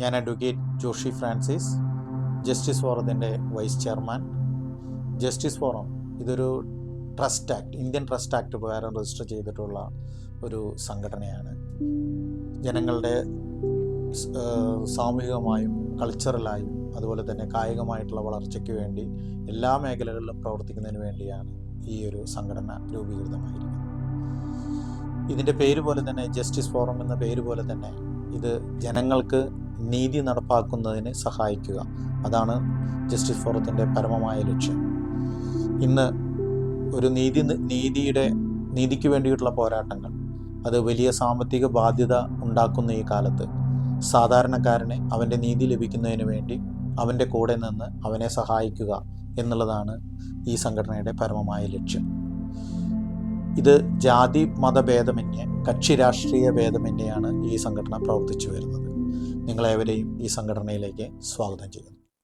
ഞാൻ advocate Joshi Francis justice ഫോറത്തിന്റെ vice chairman justice forum ഇതൊരു trust act Indian trust act പ്രകാരം രജിസ്റ്റർ ചെയ്തിട്ടുള്ള ഒരു സംഘടനയാണ്. ജനങ്ങളുടെ സാമൂഹികമായും കൾച്ചറലായും അതുപോലെ തന്നെ കായികമായിട്ടുള്ള വളർച്ചയ്ക്ക് വേണ്ടി എല്ലാ മേഖലകളിലും പ്രവർത്തിക്കുന്നതിന് വേണ്ടിയാണ് ഈ ഒരു സംഘടന രൂപീകൃതമായിരിക്കുന്നത്. ഇതിന്റെ പേര് പോലെ തന്നെ ജസ്റ്റിസ് ഫോറം എന്ന പേര് പോലെ തന്നെ ഇത് ജനങ്ങൾക്ക് നീതി നടപ്പാക്കുന്നതിന് സഹായിക്കുക. അതാണ് ജസ്റ്റിസ് ഫോറത്തിന്റെ പരമമായ ലക്ഷ്യം. ഇന്ന് ഒരു നീതി നീതിയുടെ നീതിക്ക് വേണ്ടിയിട്ടുള്ള പോരാട്ടങ്ങൾ അത് വലിയ സാമ്പത്തിക ബാധ്യത ഉണ്ടാക്കുന്ന ഈ കാലത്ത് സാധാരണക്കാരനെ അവന്റെ നീതി ലഭിക്കുന്നതിന് വേണ്ടി അവന്റെ കൂടെ നിന്ന് അവനെ സഹായിക്കുക എന്നുള്ളതാണ് ഈ സംഘടനയുടെ പരമമായ ലക്ഷ്യം. ഇത് ജാതി മതഭേദമന്യേ കക്ഷി രാഷ്ട്രീയ ഭേദമന്യെയാണ് ഈ സംഘടന പ്രവർത്തിച്ചു വരുന്നത്. നിങ്ങളേവരെയും ഈ സംഘടനയിലേക്ക് സ്വാഗതം ചെയ്യുന്നു.